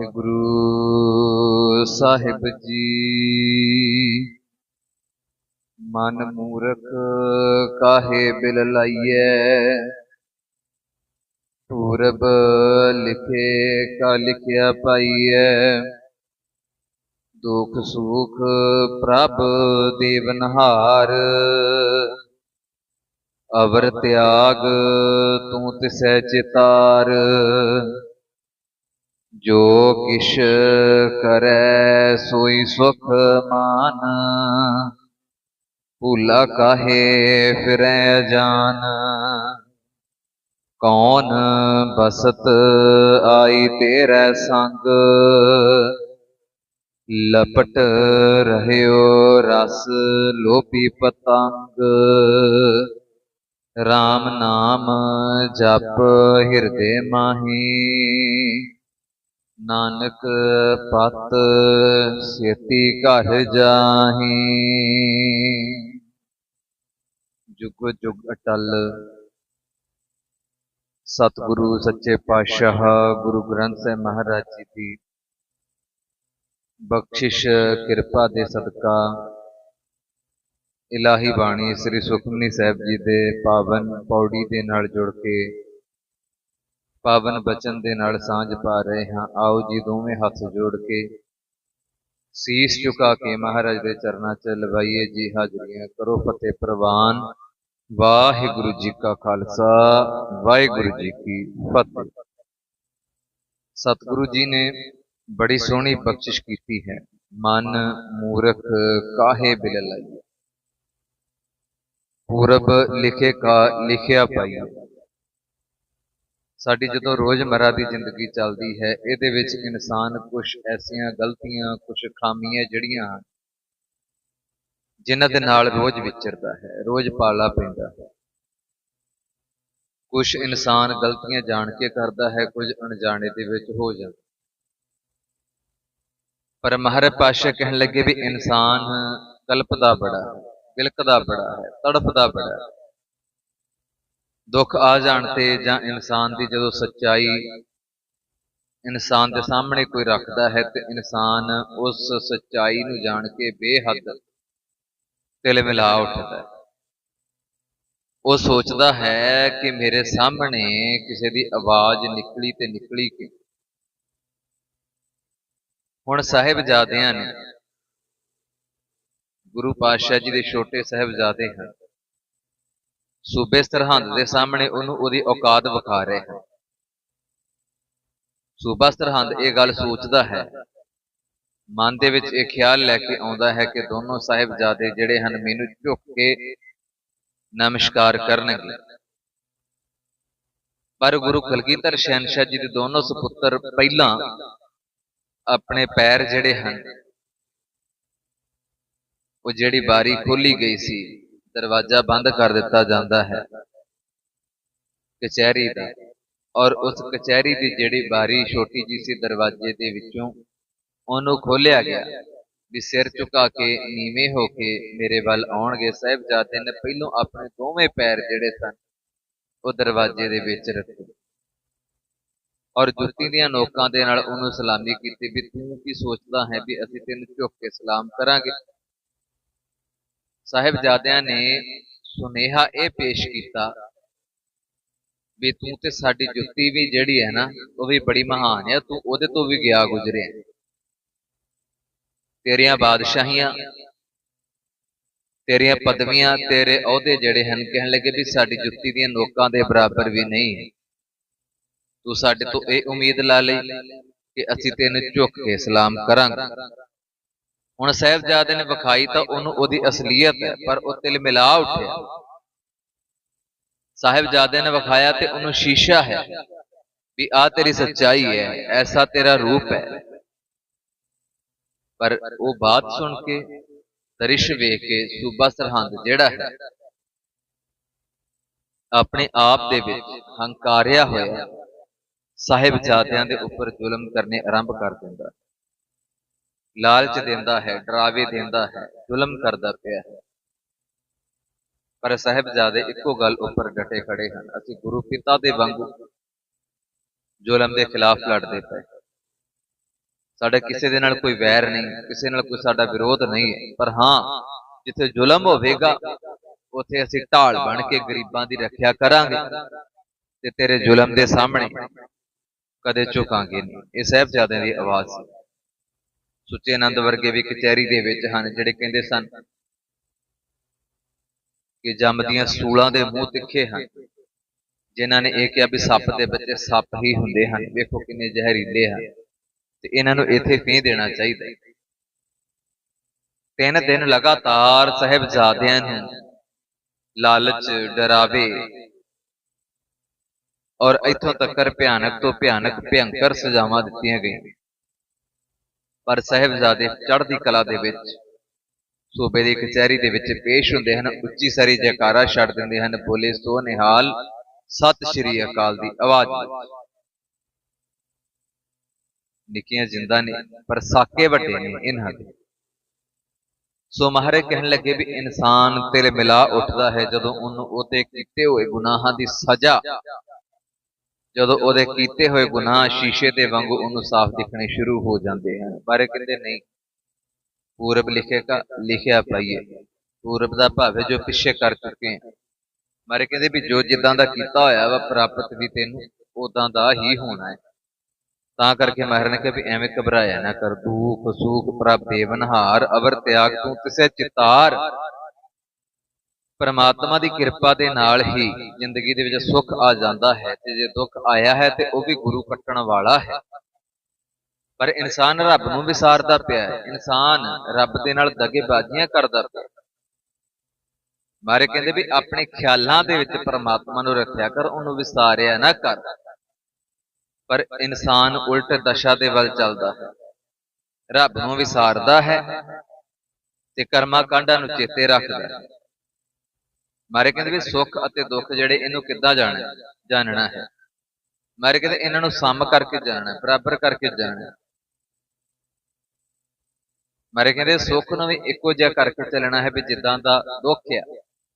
ਵਾਹਿਗੁਰੂ ਸਾਹਿਬ ਜੀ। ਮਨ ਮੂਰਖ ਕਾਹੇ ਬਿਲ ਲਾਈਐ? ਪੂਰਬ ਲਿਖੇ ਕਾ ਲਿਖਿਆ ਪਾਈਐ? ਦੁਖ ਸੁਖ ਪ੍ਰਭ ਦੇਵ ਦੇਵਨਹਾਰ ਅਵਰ ਤਿਆਗ ਤੂੰ ਤਿਸੈ ਚਿਤਾਰ। ਜੋ ਕਿਛ ਕਰੈ ਸੋਈ ਸੁਖ ਮਾਨ। ਭੁਲਾ ਕਾਹੇ ਫਿਰੈ ਜਾਨ ਕੌਣ ਬਸਤ ਆਈ ਤੇਰੇ ਸੰਗ। ਲਪਟ ਰਹਿਓ ਰਸ ਲੋਪੀ ਪਤੰਗ। RAM ਨਾਮ ਜਪ ਹਿਰਦੇ ਮਾਹੀ। ਨਾਨਕ ਪਤ ਸੇਤੀ ਘਰ ਜਾਹੀ। ਜੁਗ ਜੁਗ ਅਟਲ। ਸਤਿਗੁਰੂ ਸੱਚੇ ਪਾਤਸ਼ਾਹ, ਗੁਰੂ ਗ੍ਰੰਥ ਸਾਹਿਬ ਮਹਾਰਾਜ ਜੀ ਦੀ ਬਖਸ਼ਿਸ਼, ਕਿਰਪਾ ਦੇ ਸਦਕਾ ਇਲਾਹੀ ਬਾਣੀ ਸ੍ਰੀ ਸੁਖਮਨੀ ਸਾਹਿਬ ਜੀ ਦੇ ਪਾਵਨ ਪੌੜੀ ਦੇ ਨਾਲ ਜੁੜ ਕੇ ਪਾਵਨ ਬਚਨ ਦੇ ਨਾਲ ਸਾਂਝ ਪਾ ਰਹੇ ਹਾਂ। ਆਓ ਜੀ, ਦੋਵੇਂ ਹੱਥ ਜੋੜ ਕੇ ਸੀਸ ਝੁਕਾ ਕੇ ਮਹਾਰਾਜ ਦੇ ਚਰਨਾਂ 'ਚ ਲਵਾਈਏ ਜੀ ਹਾਜ਼ਰੀਆਂ। ਕਰੋ ਫਤਿਹ ਪ੍ਰਵਾਨ। ਵਾਹਿਗੁਰੂ ਜੀ ਕਾ ਖਾਲਸਾ, ਵਾਹਿਗੁਰੂ ਜੀ ਕੀ ਫਤਿਹ। ਸਤਿਗੁਰੂ ਜੀ ਨੇ ਬੜੀ ਸੋਹਣੀ ਬਖਸ਼ਿਸ਼ ਕੀਤੀ ਹੈ। ਮਨ ਮੂਰਖ ਕਾਹੇ ਬਿਲ ਲਾਈ ਪੂਰਬ ਲਿਖੇ ਕਾ, ਲਿਖਿਆ ਪਾਈ ਸਾਡੀ ਜਦੋਂ ਰੋਜ਼ਮਰਾ ਦੀ ਜ਼ਿੰਦਗੀ ਚੱਲਦੀ ਹੈ ਇਹਦੇ ਵਿੱਚ ਇਨਸਾਨ ਕੁਝ ਐਸੀਆਂ ਗਲਤੀਆਂ ਕੁਝ ਖਾਮੀਆਂ ਜਿਹੜੀਆਂ ਜਿਨ੍ਹਾਂ ਦੇ ਨਾਲ ਰੋਜ਼ ਵਿਚਰਦਾ ਹੈ ਰੋਜ਼ ਪਾਲਾ ਪੈਂਦਾ ਹੈ। ਕੁਝ ਇਨਸਾਨ ਗਲਤੀਆਂ ਜਾਣ ਕੇ ਕਰਦਾ ਹੈ ਕੁਝ ਅਣਜਾਣੇ ਦੇ ਵਿੱਚ ਹੋ ਜਾਂਦਾ ਪਰ ਮਹਾਰਾਜ ਪਾਸ਼ਾ ਕਹਿਣ ਲੱਗੇ ਵੀ ਇਨਸਾਨ ਕਲਪਦਾ ਬੜਾ ਹੈ ਬਿਲਕਦਾ ਬੜਾ ਹੈ ਤੜਫਦਾ ਬੜਾ ਹੈ। ਦੁੱਖ ਆ ਜਾਣ ਤੇ ਜਾਂ ਇਨਸਾਨ ਦੀ ਜਦੋਂ ਸੱਚਾਈ ਇਨਸਾਨ ਦੇ ਸਾਹਮਣੇ ਕੋਈ ਰੱਖਦਾ ਹੈ ਤੇ ਇਨਸਾਨ ਉਸ ਸੱਚਾਈ ਨੂੰ ਜਾਣ ਕੇ ਬੇਹੱਦ ਤਿਲ ਮਿਲਾ ਉੱਠਦਾ ਹੈ। ਉਹ ਸੋਚਦਾ ਹੈ ਕਿ ਮੇਰੇ ਸਾਹਮਣੇ ਕਿਸੇ ਦੀ ਆਵਾਜ਼ ਨਿਕਲੀ ਤੇ ਨਿਕਲੀ ਕਿ ਹੁਣ ਸਾਹਿਬਜ਼ਾਦਿਆਂ ਨੇ ਗੁਰੂ ਪਾਤਸ਼ਾਹ ਜੀ ਦੇ ਛੋਟੇ ਸਾਹਿਬਜ਼ਾਦੇ ਹਨ। ਸੂਬੇ ਸਰਹੰਦ ਦੇ ਸਾਹਮਣੇ ਉਹਨੂੰ ਉਹਦੀ ਔਕਾਤ ਵਿਖਾ ਰਹੇ ਹਨ। ਸੂਬਾ ਸਰਹੰਦ ਇਹ ਗੱਲ ਸੋਚਦਾ ਹੈ। ਮਨ ਦੇ ਵਿੱਚ ਇਹ ਖਿਆਲ ਲੈ ਕੇ ਆਉਂਦਾ ਹੈ ਕਿ ਦੋਨੋਂ ਸਾਹਿਬਜ਼ਾਦੇ ਜਿਹੜੇ ਹਨ ਮੈਨੂੰ ਝੁੱਕ ਕੇ ਨਮਸਕਾਰ ਕਰਨਗੇ। ਪਰ ਗੁਰੂ ਕਲਗੀਧਰ ਸ਼ਹਿਨशाह ਜੀ ਦੇ ਦੋਨੋਂ ਸੁਪੁੱਤਰ ਪਹਿਲਾਂ ਆਪਣੇ ਪੈਰ ਜਿਹੜੇ ਹਨ, ਉਹ ਜਿਹੜੀ ਬਾਰੀ ਖੋਲੀ ਗਈ ਸੀ ਦਰਵਾਜ਼ਾ ਬੰਦ ਕਰ ਦਿੱਤਾ ਜਾਂਦਾ ਹੈ। ਕਚਹਿਰੀ ਦਾ। ਔਰ ਉਸ ਕਚਹਿਰੀ ਦੀ ਜਿਹੜੀ ਬਾਰੀ ਛੋਟੀ ਜੀ ਸੀ ਦਰਵਾਜ਼ੇ ਦੇ ਵਿੱਚੋਂ, ਉਹਨੂੰ ਖੋਲਿਆ ਗਿਆ। ਵੀ ਸਿਰ ਝੁਕਾ ਕੇ ਨੀਵੇਂ ਹੋ ਕੇ ਮੇਰੇ ਵੱਲ ਆਉਣਗੇ। ਸਾਹਿਬਜ਼ਾਦੇ ਨੇ ਪਹਿਲੋਂ ਆਪਣੇ ਦੋਵੇਂ ਪੈਰ ਜਿਹੜੇ ਸਨ, ਉਹ ਦਰਵਾਜ਼ੇ ਦੇ ਵਿੱਚ ਰੱਖੇ। ਔਰ ਜੁੱਤੀ ਦੀਆਂ ਨੋਕਾਂ ਦੇ ਨਾਲ ਉਹਨੂੰ ਸਲਾਮੀ ਕੀਤੀ ਵੀ ਤੂੰ ਕੀ ਸੋਚਦਾ ਹੈ ਵੀ ਅਸੀਂ ਤੈਨੂੰ ਝੁਕ ਕੇ ਸਲਾਮ ਕਰਾਂਗੇ? ਸਾਹਿਬਜ਼ਾਦਿਆਂ ਨੇ ਸੁਨੇਹਾ ਇਹ ਪੇਸ਼ ਕੀਤਾ ਵੀ ਤੂੰ ਤੇ ਸਾਡੀ ਜੁੱਤੀ ਵੀ ਜਿਹੜੀ ਹੈ ਨਾ, ਉਹ ਵੀ ਬੜੀ ਮਹਾਨ ਹੈ, ਤੂੰ ਉਹਦੇ ਤੋਂ ਵੀ ਗਿਆ ਗੁਜ਼ਰਿਆ। ਤੇਰੀਆਂ ਬਾਦਸ਼ਾਹੀਆਂ, ਤੇਰੀਆਂ ਪਦਵੀਆਂ ਤੇਰੇ ਅਹੁਦੇ ਜਿਹੜੇ ਹਨ, ਕਹਿਣ ਲੱਗੇ ਵੀ ਸਾਡੀ ਜੁੱਤੀ ਦੀਆਂ ਨੋਕਾਂ ਦੇ ਬਰਾਬਰ ਵੀ ਨਹੀਂ। ਤੂੰ ਸਾਡੇ ਤੋਂ ਇਹ ਉਮੀਦ ਲਾ ਲਈ ਕਿ ਅਸੀਂ ਤੈਨੂੰ ਝੁੱਕ ਕੇ ਸਲਾਮ ਕਰਾਂਗੇ। ਹੁਣ ਸਾਹਿਬਜ਼ਾਦੇ ਨੇ ਵਿਖਾਈ ਤਾਂ ਉਹਨੂੰ ਉਹਦੀ ਅਸਲੀਅਤ ਹੈ, ਪਰ ਉਹ ਤਿਲ ਮਿਲਾ ਉੱਠਿਆ। ਸਾਹਿਬਜ਼ਾਦੇ ਨੇ ਵਿਖਾਇਆ ਤੇ ਉਹਨੂੰ ਸ਼ੀਸ਼ਾ ਹੈ ਵੀ ਆ ਤੇਰੀ ਸੱਚਾਈ ਹੈ, ਐਸਾ ਤੇਰਾ ਰੂਪ ਹੈ। ਪਰ ਉਹ ਬਾਤ ਸੁਣ ਕੇ ਦਰਿਸ਼ ਵੇਖ ਕੇ ਸੂਬਾ ਸਰਹੰਦ ਜਿਹੜਾ ਹੈ, ਆਪਣੇ ਆਪ ਦੇ ਵਿੱਚ ਹੰਕਾਰਿਆ ਹੋਇਆ ਸਾਹਿਬਜ਼ਾਦਿਆਂ ਦੇ ਉੱਪਰ ਜ਼ੁਲਮ ਕਰਨੇ ਆਰੰਭ ਕਰ ਦਿੰਦਾ। ਲਾਲਚ ਦਿੰਦਾ ਹੈ ਡਰਾਵੇ ਦਿੰਦਾ ਹੈ ਜ਼ੁਲਮ ਕਰਦਾ ਪਿਆ ਹੈ। ਪਰ ਸਾਹਿਬਜ਼ਾਦੇ ਇੱਕੋ ਗੱਲ ਉੱਪਰ ਡਟੇ ਖੜੇ ਹਨ। ਅਸੀਂ ਗੁਰੂ ਪਿਤਾ ਦੇ ਵਾਂਗੂ ਜ਼ੁਲਮ ਦੇ ਖਿਲਾਫ ਲੜਦੇ ਪਏ। ਸਾਡਾ ਕਿਸੇ ਦੇ ਨਾਲ ਕੋਈ ਵੈਰ ਨਹੀਂ ਕਿਸੇ ਨਾਲ ਕੋਈ ਸਾਡਾ ਵਿਰੋਧ ਨਹੀਂ। ਹੈ ਪਰ ਹਾਂ ਜਿੱਥੇ ਜ਼ੁਲਮ ਹੋਵੇਗਾ ਉੱਥੇ ਅਸੀਂ ਢਾਲ ਬਣ ਕੇ ਗਰੀਬਾਂ ਦੀ ਰੱਖਿਆ ਕਰਾਂਗੇ ਤੇ ਤੇਰੇ ਜ਼ੁਲਮ ਦੇ ਸਾਹਮਣੇ ਕਦੇ ਝੁਕਾਂਗੇ ਨਹੀਂ। ਇਹ ਸਾਹਿਬਜ਼ਾਦਿਆਂ ਦੀ ਆਵਾਜ਼ ਸੀ। ਸੁੱਚੇ ਆਨੰਦ ਵਰਗੇ ਵੀ ਕਚਹਿਰੀ ਦੇ ਵਿੱਚ ਹਨ, ਜਿਹੜੇ ਕਹਿੰਦੇ ਸਨ ਕਿ ਜੰਮਦੀਆਂ ਸੂਲਾਂ ਦੇ ਮੂੰਹ ਤਿੱਖੇ ਹਨ। ਜਿਨ੍ਹਾਂ ਨੇ ਇਹ ਕਿਹਾ ਵੀ ਸੱਪ ਦੇ ਬੱਚੇ ਸੱਪ ਹੀ ਹੁੰਦੇ ਹਨ। ਵੇਖੋ ਕਿੰਨੇ ਜ਼ਹਿਰੀਲੇ ਹਨ। ਤੇ ਇਹਨਾਂ ਨੂੰ ਇੱਥੇ ਫੇਂ ਦੇਣਾ ਚਾਹੀਦਾ ਤਿੰਨ ਦਿਨ ਲਗਾਤਾਰ ਸਹਿਬਜ਼ਾਦਿਆਂ ਨੂੰ ਲਾਲਚ ਡਰਾਵੇ ਔਰ ਇੱਥੋਂ ਤੱਕ ਭਿਆਨਕ ਤੋਂ ਭਿਆਨਕ ਭਿਅੰਕਰ ਸਜ਼ਾਵਾਂ ਦਿੱਤੀਆਂ ਗਈਆਂ। ਪਰ ਸਹਿਬਜ਼ਾਦੇ ਚੜ੍ਹਦੀ ਕਲਾ ਦੇ ਵਿੱਚ, ਸੂਬੇ ਦੀ ਕਚਹਿਰੀ ਦੇ ਵਿੱਚ ਪੇਸ਼ ਹੁੰਦੇ ਹਨ, ਉੱਚੀ ਸਾਰੀ ਜੈਕਾਰਾ ਛੱਡ ਦਿੰਦੇ ਹਨ, ਬੋਲੇ ਸੋ ਨਿਹਾਲ, ਸਤਿ ਸ਼੍ਰੀ ਅਕਾਲ ਦੀ ਆਵਾਜ਼। ਨਿੱਕੀਆਂ ਜਿੰਦਾ ਨੇ, ਪਰ ਸਾਕੇ ਵੱਡੇ ਨੇ ਇਹਨਾਂ ਦੇ। ਸੋ ਮਹਾਰਾਜ ਕਹਿਣ ਲੱਗੇ ਵੀ ਇਨਸਾਨ ਤੇਰੇ ਮਿਲਾ ਉੱਠਦਾ ਹੈ ਜਦੋਂ ਉਹਨੂੰ ਉਹਦੇ ਕੀਤੇ ਹੋਏ ਗੁਨਾਹਾਂ ਦੀ ਸਜ਼ਾ ਜਦੋਂ ਉਹਦੇ ਕੀਤੇ ਹੋਏ ਗੁਨਾਹ ਸ਼ੀਸ਼ੇ ਦੇ ਵਾਂਗੂ ਉਹਨੂੰ ਸਾਫ਼ ਦਿਖਣੇ ਸ਼ੁਰੂ ਹੋ ਜਾਂਦੇ ਹਨ। ਪਰ ਕਹਿੰਦੇ ਨਹੀਂ। ਪੂਰਬ ਲਿਖੇਗਾ ਲਿਖਿਆ ਪਾਈਏ। ਪੂਰਬ ਦਾ ਭਾਵੇਂ ਜੋ ਪਿੱਛੇ ਕਰ ਚੁੱਕੇ ਮਾਰੇ ਕਹਿੰਦੇ ਵੀ ਜੋ ਜਿੱਦਾਂ ਦਾ ਕੀਤਾ ਹੋਇਆ ਵਾ ਪ੍ਰਾਪਤ ਵੀ ਤੈਨੂੰ ਉਦਾਂ ਦਾ ਹੀ ਹੋਣਾ ਹੈ। ਤਾਂ ਕਰਕੇ ਮਹਾਰਾਜ ਨੇ ਕਿਹਾ ਵੀ ਐਵੇਂ ਘਬਰਾਇਆ ਨਾ ਕਰ। ਦੁੱਖ ਸੁਖ ਪ੍ਰਭ ਦੇਵਨਹਾਰ ਅਵਰ ਤਿਆਗ ਤੂੰ ਤਿਸੈ ਚਿਤਾਰ। ਪਰਮਾਤਮਾ ਦੀ ਕਿਰਪਾ ਦੇ ਨਾਲ ਹੀ ਜ਼ਿੰਦਗੀ ਦੇ ਵਿੱਚ ਸੁੱਖ ਆ ਜਾਂਦਾ ਹੈ ਤੇ ਜੇ ਦੁੱਖ ਆਇਆ ਹੈ ਤੇ ਉਹ ਵੀ ਗੁਰੂ ਕੱਟਣ ਵਾਲਾ ਹੈ। ਪਰ ਇਨਸਾਨ ਰੱਬ ਨੂੰ ਵਿਸਾਰਦਾ ਪਿਆ ਹੈ। ਇਨਸਾਨ ਰੱਬ ਦੇ ਨਾਲ ਦਗੇਬਾਜ਼ੀਆਂ ਕਰਦਾ ਪਿਆ। ਮਾਰੇ ਕਹਿੰਦੇ ਵੀ ਆਪਣੇ ਖਿਆਲਾਂ ਦੇ ਵਿੱਚ ਪਰਮਾਤਮਾ ਨੂੰ ਰੱਖਿਆ ਕਰ ਉਹਨੂੰ ਵਿਸਾਰਿਆ ਨਾ ਕਰ। ਪਰ ਇਨਸਾਨ ਉਲਟ ਦਸ਼ਾ ਦੇ ਵੱਲ ਚੱਲਦਾ ਹੈ। ਰੱਬ ਨੂੰ ਵਿਸਾਰਦਾ ਹੈ ਤੇ ਕਰਮਾਂ ਕਾਂਡਾਂ ਨੂੰ ਚੇਤੇ ਰੱਖਦਾ ਹੈ। ਮਾਰੇ ਕਹਿੰਦੇ ਵੀ ਸੁੱਖ ਅਤੇ ਦੁੱਖ ਜਿਹੜੇ ਇਹਨੂੰ ਕਿੱਦਾਂ ਜਾਣਨਾ ਜਾਣਨਾ। ਹੈ। ਮਾਰੇ ਕਹਿੰਦੇ ਇਹਨਾਂ ਨੂੰ ਸਮ ਕਰਕੇ ਜਾਣਨਾ ਹੈ, ਬਰਾਬਰ ਕਰਕੇ ਜਾਣਨਾ। ਹੈ। ਮਾਰੇ ਕਹਿੰਦੇ ਸੁੱਖ ਨੂੰ ਵੀ ਇੱਕੋ ਜਿਹਾ ਕਰਕੇ ਚੱਲਣਾ ਹੈ ਵੀ ਜਿੱਦਾਂ ਦਾ ਦੁੱਖ ਆ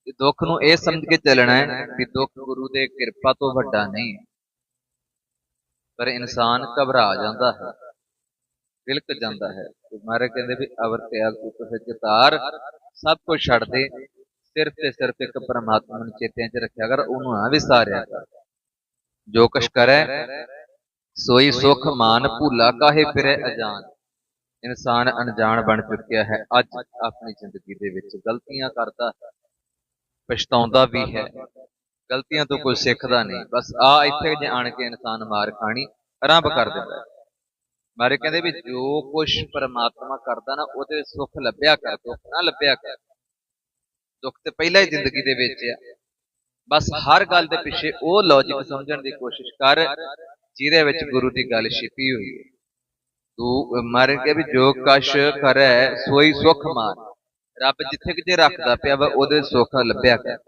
ਤੇ ਦੁੱਖ ਨੂੰ ਇਹ ਸਮਝ ਕੇ ਚੱਲਣਾ ਹੈ ਵੀ ਦੁੱਖ ਗੁਰੂ ਦੇ ਕਿਰਪਾ ਤੋਂ ਵੱਡਾ ਨਹੀਂ। ਹੈ ਪਰ ਇਨਸਾਨ ਘਬਰਾ ਜਾਂਦਾ ਹੈ। ਵਿਲਕ ਜਾਂਦਾ ਹੈ। ਤੇ ਮਹਾਰਾਜ ਕਹਿੰਦੇ ਵੀ ਅਵਰ ਤਿਆਗ ਉਪਰ ਚਿਤਾਰ ਸਭ ਕੁਝ ਛੱਡ ਦੇ। ਸਿਰਫ ਤੇ ਸਿਰਫ ਇੱਕ ਪਰਮਾਤਮਾ ਨੂੰ ਚੇਤਿਆਂ 'ਚ ਰੱਖਿਆ ਕਰ, ਉਹਨੂੰ ਨਾ ਵਿਸਾਰਿਆ ਕਰ ਜੋ ਕੁਛ ਕਰੈ, ਸੋਈ ਸੁਖ ਮਾਨ ਭੂਲਾ ਕਾਹੇ ਫਿਰੈ ਅਜਾਨ। ਇਨਸਾਨ ਅਣਜਾਣ ਬਣ ਚੁੱਕਿਆ ਹੈ, ਅੱਜ ਆਪਣੀ ਜ਼ਿੰਦਗੀ ਦੇ ਵਿੱਚ ਗਲਤੀਆਂ ਕਰਦਾ ਹੈ, ਪਛਤਾਉਂਦਾ ਵੀ ਹੈ। ਗਲਤੀਆਂ ਤੋਂ ਕੁਝ ਸਿੱਖਦਾ ਨਹੀਂ। ਬਸ ਆ ਇੱਥੇ ਜੇ ਆਣ ਕੇ ਇਨਸਾਨ ਮਾਰ ਖਾਣੀ ਆਰੰਭ ਕਰ ਦਿੰਦਾ। ਮਾਰੇ ਕਹਿੰਦੇ ਵੀ ਜੋ ਕੁਝ ਪਰਮਾਤਮਾ ਕਰਦਾ ਨਾ, ਉਹਦੇ ਸੁੱਖ ਲੱਭਿਆ ਕਰ, ਦੁੱਖ ਨਾ ਲੱਭਿਆ ਕਰ। ਦੁੱਖ ਤੇ ਪਹਿਲਾਂ ਹੀ ਜ਼ਿੰਦਗੀ ਦੇ ਵਿੱਚ ਆ। ਬਸ ਹਰ ਗੱਲ ਦੇ ਪਿੱਛੇ ਉਹ ਲੌਜੀਕ ਸਮਝਣ ਦੀ ਕੋਸ਼ਿਸ਼ ਕਰ, ਜਿਹਦੇ ਵਿੱਚ ਗੁਰੂ ਦੀ ਗੱਲ ਛਿਪੀ ਹੋਈ ਹੈ। ਤੂੰ ਮਾਰੇ ਕਿ ਵੀ ਜੋ ਕਸ਼ ਕਰੈ, ਸੋਈ ਸੁਖ ਮਾਨ। ਰੱਬ ਜਿੱਥੇ ਕਿ ਜੇ ਰੱਖਦਾ ਪਿਆ ਵਾ, ਉਹਦੇ ਸੁੱਖ ਲੱਭਿਆ ਕਰ।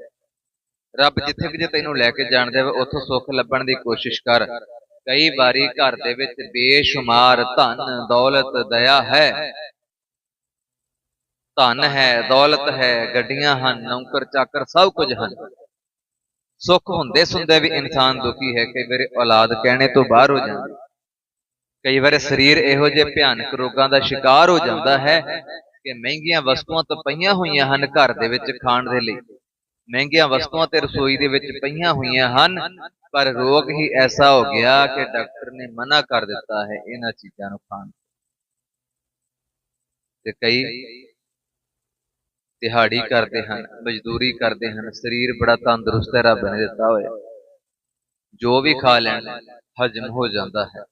ਰੱਬ ਜਿੱਥੇ ਕਿ ਜੇ ਤੈਨੂੰ ਲੈ ਕੇ ਜਾਣਦਾ ਵਾ, ਉੱਥੋਂ ਸੁੱਖ ਲੱਭਣ ਦੀ ਕੋਸ਼ਿਸ਼ ਕਰ। ਕਈ ਵਾਰੀ ਘਰ ਦੇ ਵਿੱਚ ਬੇਸ਼ੁਮਾਰ ਧਨ, ਦੌਲਤ, ਦਇਆ ਹੈ। ਧਨ ਹੈ ਦੌਲਤ ਹੈ ਗੱਡੀਆਂ ਹਨ ਨੌਕਰ ਚਾਕਰ ਸਭ ਕੁਝ ਹਨ। ਸੁੱਖ ਹੁੰਦੇ ਸੁਣਦੇ ਵੀ ਇਨਸਾਨ ਦੁਖੀ ਹੈ ਕਈ ਵਾਰੀ ਔਲਾਦ ਕਹਿਣੇ ਤੋਂ ਬਾਹਰ ਹੋ ਜਾਂਦੀ ਕਈ ਵਾਰੀ ਸਰੀਰ ਇਹੋ ਜਿਹੇ ਭਿਆਨਕ ਰੋਗਾਂ ਦਾ ਸ਼ਿਕਾਰ ਹੋ ਜਾਂਦਾ ਹੈ ਕਿ ਮਹਿੰਗੀਆਂ ਵਸਤੂਆਂ ਤਾਂ ਪਈਆਂ ਹੋਈਆਂ ਹਨ ਘਰ ਦੇ ਵਿੱਚ ਖਾਣ ਦੇ ਲਈ। ਮਹਿੰਗੀਆਂ ਵਸਤੂਆਂ ਤੇ ਰਸੋਈ ਦੇ ਵਿੱਚ ਪਈਆਂ ਹੋਈਆਂ ਹਨ ਪਰ ਰੋਗ ਹੀ ਐਸਾ ਹੋ ਗਿਆ ਕਿ ਡਾਕਟਰ ਨੇ ਮਨਾ ਕਰ ਦਿੱਤਾ ਹੈ ਇਹਨਾਂ ਚੀਜ਼ਾਂ ਨੂੰ ਖਾਣ। ਤੇ ਕਈ ਦਿਹਾੜੀ ਕਰਦੇ ਹਨ ਮਜ਼ਦੂਰੀ ਕਰਦੇ ਹਨ ਸਰੀਰ ਬੜਾ ਤੰਦਰੁਸਤ ਹੈ ਰੱਬ ਨੇ ਦਿੱਤਾ ਹੋਇਆ। ਜੋ ਵੀ ਖਾ ਲੈਣ ਹਜਮ ਹੋ ਜਾਂਦਾ ਹੈ।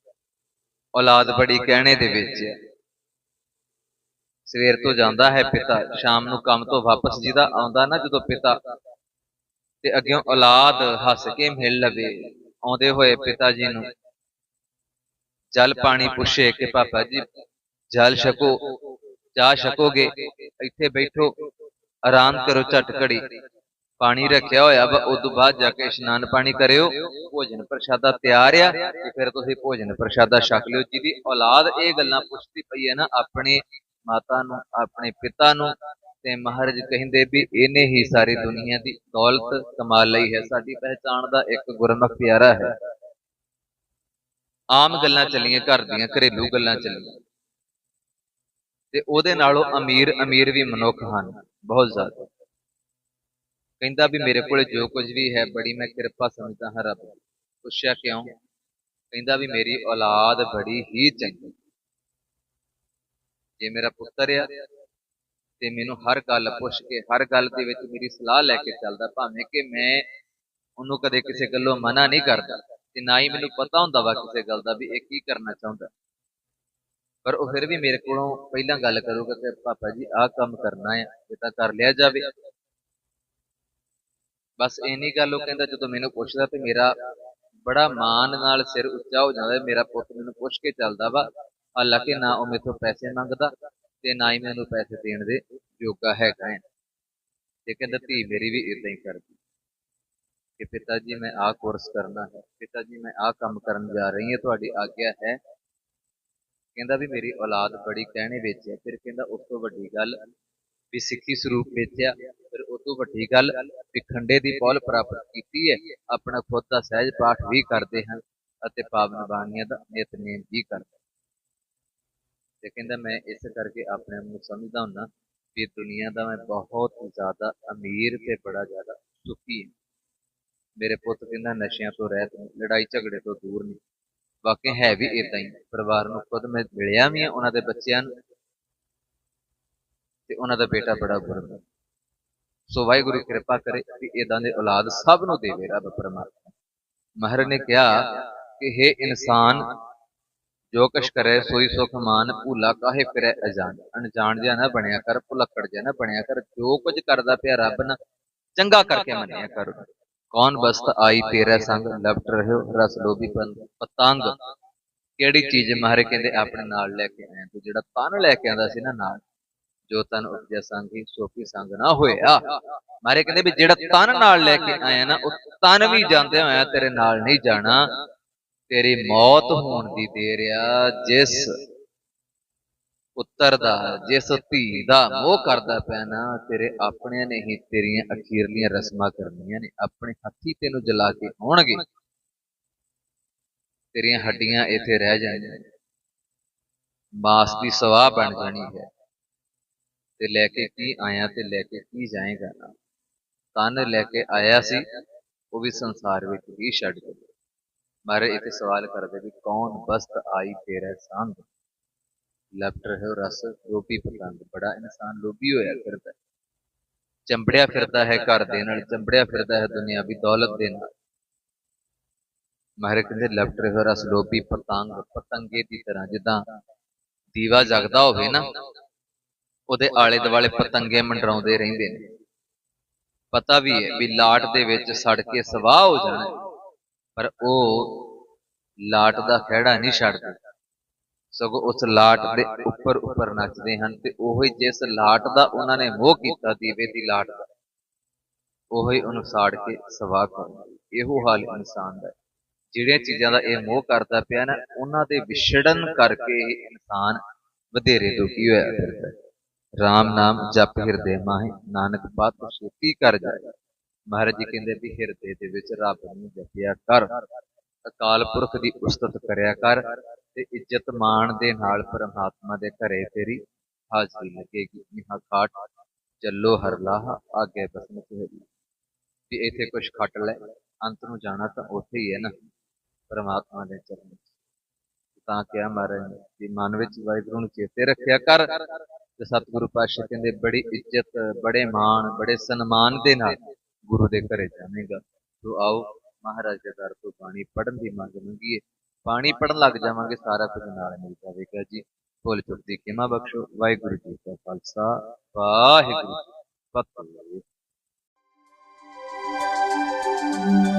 ਔਲਾਦ ਬੜੀ ਕਹਿਣੇ ਦੇ ਵਿੱਚ ਹੈ। ਸਵੇਰ ਤੋਂ ਜਾਂਦਾ ਹੈ ਪਿਤਾ ਸ਼ਾਮ ਨੂੰ ਕੰਮ ਤੋਂ ਵਾਪਸ ਜਿਹਦਾ ਆਉਂਦਾ ਨਾ ਜਦੋਂ ਪਿਤਾ ਤੇ ਅੱਗੇ ਔਲਾਦ ਹੱਸ ਕੇ ਮਿਲ ਲਵੇ। ਆਉਂਦੇ ਹੋਏ ਪਿਤਾ ਜੀ ਨੂੰ ਜਲ ਪਾਣੀ ਪੁੱਛੇ ਕਿ ਪਾਪਾ ਜੀ ਜਲ ਛਕੋ। ਚਾਹ ਛਕੋਗੇ ਇੱਥੇ ਬੈਠੋ। ਆਰਾਮ ਕਰੋ ਝਟ ਘੜੀ। ਪਾਣੀ ਰੱਖਿਆ ਹੋਇਆ ਵਾ ਉਸ ਤੋਂ ਬਾਅਦ ਜਾ ਕੇ ਇਸ਼ਨਾਨ ਪਾਣੀ ਕਰਿਓ। ਭੋਜਨ ਪ੍ਰਸ਼ਾਦਾ ਤਿਆਰ ਆ ਤੇ ਫਿਰ ਤੁਸੀਂ ਭੋਜਨ ਪ੍ਰਸ਼ਾਦਾ ਛਕ ਲਿਓ। ਜਿਹਦੀ ਔਲਾਦ ਇਹ ਗੱਲਾਂ ਪੁੱਛਦੀ ਪਈ ਹੈ ਨਾ ਆਪਣੇ ਮਾਤਾ ਨੂੰ ਆਪਣੇ ਪਿਤਾ ਨੂੰ ਤੇ ਮਹਾਰਾਜ ਕਹਿੰਦੇ ਵੀ ਇਹਨੇ ਹੀ ਸਾਰੀ ਦੁਨੀਆ ਦੀ ਦੌਲਤ ਕਮਾ ਲਈ ਹੈ। ਸਾਡੀ ਪਹਿਚਾਣ ਦਾ ਇੱਕ ਗੁਰਮੁਖ ਪਿਆਰਾ ਹੈ। ਆਮ ਗੱਲਾਂ ਚੱਲੀਆਂ ਘਰ ਦੀਆਂ ਘਰੇਲੂ ਗੱਲਾਂ ਚੱਲੀਆਂ। ਤੇ ਉਹਦੇ ਨਾਲੋਂ ਅਮੀਰ ਅਮੀਰ ਵੀ ਮਨੁੱਖ ਹਨ, ਬਹੁਤ ਜ਼ਿਆਦਾ। ਕਹਿੰਦਾ ਵੀ ਮੇਰੇ ਕੋਲ ਜੋ ਕੁਝ ਵੀ ਹੈ, ਬੜੀ ਮੈਂ ਕਿਰਪਾ ਸਮਝਦਾ ਹਾਂ ਰੱਬ ਦੀ। ਪੁੱਛਿਆ ਕਿਉਂ? ਕਹਿੰਦਾ ਵੀ ਮੇਰੀ ਔਲਾਦ ਬੜੀ ਹੀ ਚੰਗੀ। ਜੇ ਮੇਰਾ ਪੁੱਤਰ ਆ, ਤੇ ਮੈਨੂੰ ਹਰ ਗੱਲ ਪੁੱਛ ਕੇ, ਹਰ ਗੱਲ ਦੇ ਵਿੱਚ ਮੇਰੀ ਸਲਾਹ ਲੈ ਕੇ ਚੱਲਦਾ, ਭਾਵੇਂ ਕਿ ਮੈਂ ਉਹਨੂੰ ਕਦੇ ਕਿਸੇ ਗੱਲੋਂ ਮਨਾ ਨਹੀਂ ਕਰਦਾ, ਤੇ ਨਾ ਹੀ ਮੈਨੂੰ ਪਤਾ ਹੁੰਦਾ ਵਾ ਕਿਸੇ ਗੱਲ ਦਾ ਵੀ ਇਹ ਕੀ ਕਰਨਾ ਚਾਹੁੰਦਾ। ਪਰ ਉਹ ਫਿਰ ਵੀ ਮੇਰੇ ਕੋਲੋਂ ਪਹਿਲਾਂ ਗੱਲ ਕਰੂਗਾ ਕਿ ਪਾਪਾ ਜੀ, ਆਹ ਕੰਮ ਕਰਨਾ ਹੈ ਇਹ ਤਾਂ ਕਰ ਲਿਆ ਜਾਵੇ। ਬਸ ਇੰਨੀ ਗੱਲ ਉਹ ਕਹਿੰਦਾ ਜਦੋਂ ਮੈਨੂੰ ਪੁੱਛਦਾ ਤੇ ਮੇਰਾ ਬੜਾ ਮਾਣ ਨਾਲ ਸਿਰ ਉੱਚਾ ਹੋ ਜਾਂਦਾ, ਮੇਰਾ ਪੁੱਤ ਮੈਨੂੰ ਪੁੱਛ ਕੇ ਚੱਲਦਾ ਵਾ, ਹਾਲਾਂਕਿ ਨਾ ਉਹ ਮੇਥੋਂ ਪੈਸੇ ਮੰਗਦਾ ਤੇ ਨਾ ਹੀ ਮੈਨੂੰ ਪੈਸੇ ਦੇਣ ਦੇ ਯੋਗਾ ਹੈਗਾ ਹੈ ਤੇ ਕਹਿੰਦਾ ਧੀ ਮੇਰੀ ਵੀ ਇਦਾਂ ਹੀ ਕਰਦੀ। ਕਿ ਪਿਤਾ ਜੀ, ਮੈਂ ਆਹ ਕੋਰਸ ਕਰਨਾ ਹੈ, ਪਿਤਾ ਜੀ, ਮੈਂ ਆਹ ਕੰਮ ਕਰਨ ਜਾ ਰਹੀ ਹਾਂ, ਤੁਹਾਡੀ ਆਗਿਆ ਹੈ। ਕਹਿੰਦਾ ਵੀ ਮੇਰੀ ਔਲਾਦ ਬੜੀ ਕਹਿਣੇ ਵਿੱਚ ਹੈ ਫਿਰ ਕਹਿੰਦਾ ਉਸ ਤੋਂ ਵੱਡੀ ਗੱਲ ਵੀ ਸਿੱਖੀ ਸਰੂਪ ਵਿੱਚ ਫਿਰ ਉਸ ਤੋਂ ਵੱਡੀ ਗੱਲ ਵੀ ਖੰਡੇ ਦੀ ਪੌਲ ਪ੍ਰਾਪਤ ਕੀਤੀ ਹੈ, ਆਪਣਾ ਖੁਦ ਦਾ ਸਹਿਜ ਪਾਠ ਵੀ ਕਰਦੇ ਹਨ ਅਤੇ ਪਾਵਨ ਬਾਣੀਆਂ ਦਾ ਨਿਤਨੇਮ ਵੀ ਕਰਦੇ ਤੇ ਕਹਿੰਦਾ ਮੈਂ ਇਸ ਕਰਕੇ ਆਪਣੇ ਆਪ ਨੂੰ ਸਮਝਦਾ ਹੁੰਦਾ ਵੀ ਦੁਨੀਆ ਦਾ ਮੈਂ ਬਹੁਤ ਜ਼ਿਆਦਾ ਅਮੀਰ ਤੇ ਬੜਾ ਜ਼ਿਆਦਾ ਸੁਖੀ ਹਾਂ। ਮੇਰੇ ਪੁੱਤ ਕਹਿੰਦਾ ਨਸ਼ਿਆਂ ਤੋਂ ਰਹਿਤ ਲੜਾਈ ਝਗੜੇ ਤੋਂ ਦੂਰ ਨੇ ਵਾਕਈ ਹੈ ਵੀ ਇਦਾਂ ਹੀ। ਪਰਿਵਾਰ ਨੂੰ ਖੁਦ ਮੈਂ ਮਿਲਿਆ ਵੀ ਆ ਉਹਨਾਂ ਦੇ ਬੱਚਿਆਂ ਨੂੰ ਤੇ ਉਹਨਾਂ ਦਾ ਬੇਟਾ ਬੜਾ ਗੁਰਦਾ ਸੋ ਵਾਹਿਗੁਰੂ ਕਿਰਪਾ ਕਰੇ ਕਿ ਇਦਾਂ ਦੇ ਔਲਾਦ ਸਭ ਨੂੰ ਦੇਵੇ ਰੱਬ ਪਰਮਾਤਮਾ। ਮਹਰ ਨੇ ਕਿਹਾ ਕਿ हे ਇਨਸਾਨ, ਜੋ ਕਛ ਕਰੇ ਸੋਈ ਸੁਖ ਮਾਨ, ਭੂਲਾ ਕਾਹੇ ਫਿਰੈ ਅਜਾਨ ਅਣਜਾਣ ਜਿਹਾ ਨਾ ਬਣਿਆ ਕਰ, ਭੁਲੱਕੜ ਜਿਹਾ ਨਾ ਬਣਿਆ ਕਰ, ਜੋ ਕੁਝ ਕਰਦਾ ਪਿਆ ਰੱਬ ਨਾ, ਚੰਗਾ ਕਰਕੇ ਮੰਨਿਆ ਕਰ ਕੌਣ ਬਸਤ ਆਈ ਤੇਰਾ ਸੰਗ ਲਪਟ ਰਹਿਓ, ਰਸ ਲੋਭੀ ਪਤੰਗ। ਕਿਹੜੀ ਚੀਜ਼ ਮਹਾਰੇ ਕਹਿੰਦੇ ਆਪਣੇ ਨਾਲ ਲੈ ਕੇ ਆਇਆ? ਤੂੰ ਜਿਹੜਾ ਤਨ ਲੈ ਕੇ ਆਂਦਾ ਸੀ ਨਾ ਨਾਲ, ਜੋ ਤਨ ਉਪਜਿਆ ਸੰਗੀ ਸੋਫੀ ਸੰਗ ਨਾ ਹੋਇਆ? ਮਾਰੇ ਕਹਿੰਦੇ ਵੀ ਜਿਹੜਾ ਤਨ ਨਾਲ ਲੈ ਕੇ ਆਇਆ ਨਾ, ਉਹ ਤਨ ਵੀ ਜਾਂਦੇ ਹੋਇਆ, ਤੇਰੇ ਨਾਲ ਨਹੀਂ ਜਾਣਾ। ਤੇਰੀ ਮੌਤ ਹੋਣ ਦੀ ਦੇਰ ਆ, ਜਿਸ ਪੁੱਤਰ ਦਾ ਜਿਸ ਧੀ ਦਾ ਮੋਹ ਕਰਦਾ ਪੈਣਾ ਤੇਰੇ ਆਪਣਿਆਂ ਨੇ ਹੀ ਤੇਰੀਆਂ ਅਖੀਰਲੀਆਂ ਰਸਮਾਂ ਕਰਨੀਆਂ ਨੇ, ਆਪਣੇ ਹੱਥੀ ਤੈਨੂੰ ਜਲਾ ਕੇ ਆਉਣਗੇ। ਤੇਰੀਆਂ ਹੱਡੀਆਂ ਇੱਥੇ ਰਹਿ ਜਾਣੀਆਂ ਮਾਸ ਦੀ ਸਵਾਹ ਬਣ ਜਾਣੀ ਹੈ। ਤੇ ਲੈ ਕੇ ਕੀ ਆਇਆ ਤੇ ਲੈ ਕੇ ਕੀ ਜਾਏਗਾ ਨਾ। ਤਨ ਲੈ ਕੇ ਆਇਆ ਸੀ, ਉਹ ਵੀ ਸੰਸਾਰ ਵਿੱਚ ਹੀ ਛੱਡ ਗਿਆ। ਮਾਰੇ ਇੱਥੇ ਸਵਾਲ ਕਰਦੇ ਵੀ ਕੌਣ ਬਸਤ ਆਈ ਤੇਰੇ ਸੰਗ ਲਪਟ ਰਹੇ ਰਸ ਲੋਭੀ ਪਤੰਗ ਬੜਾ ਇਨਸਾਨ ਲੋਭੀ ਹੋਇਆ ਫਿਰਦਾ ਚੰਬੜਿਆ ਫਿਰਦਾ ਹੈ ਘਰ ਦੇ ਨਾਲ ਚੰਬੜਿਆ ਫਿਰਦਾ ਹੈ ਦੁਨਿਆਵੀ ਦੌਲਤ ਦੇ ਨਾਲ ਮਾਰੇ ਕਹਿੰਦੇ ਲਪਟ ਰਹੇ ਰਸ ਲੋਭੀ ਪਤੰਗ ਪਤੰਗੇ ਦੀ ਤਰ੍ਹਾਂ ਜਿੱਦਾਂ ਦੀਵਾ ਜਗਦਾ ਹੋਵੇ ਨਾ ਉਹਦੇ ਆਲੇ ਦੁਆਲੇ ਪਤੰਗੇ ਮੰਡਰਾਉਂਦੇ ਰਹਿੰਦੇ ਨੇ। ਪਤਾ ਵੀ ਹੈ ਵੀ ਲਾਟ ਦੇ ਵਿੱਚ ਸੜ ਕੇ ਸਵਾਹ ਹੋ ਜਾਣਾ ਪਰ ਉਹ ਲਾਟ ਦਾ ਖਿਹੜਾ ਨਹੀਂ ਛੱਡਦੇ। ਸਗੋਂ ਉਸ ਲਾਟ ਦੇ ਉੱਪਰ ਉੱਪਰ ਨੱਚਦੇ ਹਨ ਤੇ ਉਹੀ ਜਿਸ ਲਾਟ ਦਾ ਉਹਨਾਂ ਨੇ ਮੋਹ ਕੀਤਾ ਦੀਵੇ ਦੀ ਲਾਟ ਦਾ, ਉਹੀ ਉਹਨੂੰ ਸਾੜ ਕੇ ਸਵਾਹ ਕਰ ਇਹੋ ਹਾਲ ਇਨਸਾਨ ਦਾ ਜਿਹੜੀਆਂ ਚੀਜ਼ਾਂ ਦਾ ਇਹ ਮੋਹ ਕਰਦਾ ਪਿਆ ਨਾ, ਉਹਨਾਂ ਦੇ ਵਿਛੜਨ ਕਰਕੇ ਇਨਸਾਨ ਵਧੇਰੇ ਦੁਖੀ ਹੋਇਆ ਫਿਰਦਾ ਰਾਮ ਨਾਮ ਜਪ ਹਿਰਦੇ ਮਾਹੀ, ਨਾਨਕ ਬਾਤ ਛੇਤੀ ਕਰ ਜਾਏ। ਮਹਾਰਾਜ ਜੀ ਕਹਿੰਦੇ ਵੀ ਹਿਰਦੇ ਦੇ ਵਿੱਚ ਰੱਬ ਨੂੰ ਜਪਿਆ ਕਰ। ਅਕਾਲ ਪੁਰਖ ਦੀ ਉਸਤਤ ਕਰਿਆ ਕਰ। ਤੇ ਇੱਜ਼ਤ ਮਾਣ ਦੇ ਨਾਲ ਪਰਮਾਤਮਾ ਦੇ ਘਰੇ ਤੇਰੀ ਹਾਜ਼ਰੀ ਲੱਗੇਗੀ। ਇਹਾ ਖਾਟ ਚੱਲੋ ਹਰ ਆਗੇ ਬਸਮ ਤੁਹਾਡੀ ਵੀ ਇੱਥੇ ਕੁਝ ਖੱਟ ਲੈ, ਅੰਤ ਨੂੰ ਜਾਣਾ ਤਾਂ ਉੱਥੇ ਹੀ ਹੈ ਨਾ, ਪਰਮਾਤਮਾ ਦੇ ਚਰਨ ਤਾਂ ਕਿਹਾ ਮਹਾਰਾਜ ਨੇ ਮਨ ਵਿੱਚ ਵਾਹਿਗੁਰੂ ਨੂੰ ਚੇਤੇ ਰੱਖਿਆ ਕਰ ਤੇ ਸਤਿਗੁਰੂ ਪਾਤਸ਼ਾਹ ਕਹਿੰਦੇ, ਬੜੀ ਇੱਜ਼ਤ, ਬੜੇ ਮਾਣ, ਬੜੇ ਸਨਮਾਨ ਦੇ ਨਾਲ ਗੁਰੂ ਦੇ ਘਰੇ ਜਾਵੇਂਗਾ। ਤੋ ਆਓ, ਮਹਾਰਾਜ ਦੇ ਦਰ ਤੋਂ ਬਾਣੀ ਪੜਨ ਦੀ ਮੰਗ ਮੰਗੀਏ। ਪਾਣੀ ਪੜਨ ਲੱਗ ਜਾਵਾਂਗੇ ਸਾਰਾ ਕੁਝ ਨਾਲ ਮਿਲ ਜਾਵੇਗਾ ਜੀ। ਭੁੱਲ ਚੁੱਕ ਦੀ ਕਿਮਾ ਬਖਸ਼ੋ। ਵਾਹਿਗੁਰੂ ਜੀ ਕਾ ਖਾਲਸਾ। ਵਾਹਿਗੁਰੂ ਜੀ ਕੀ ਫਤਿਹ।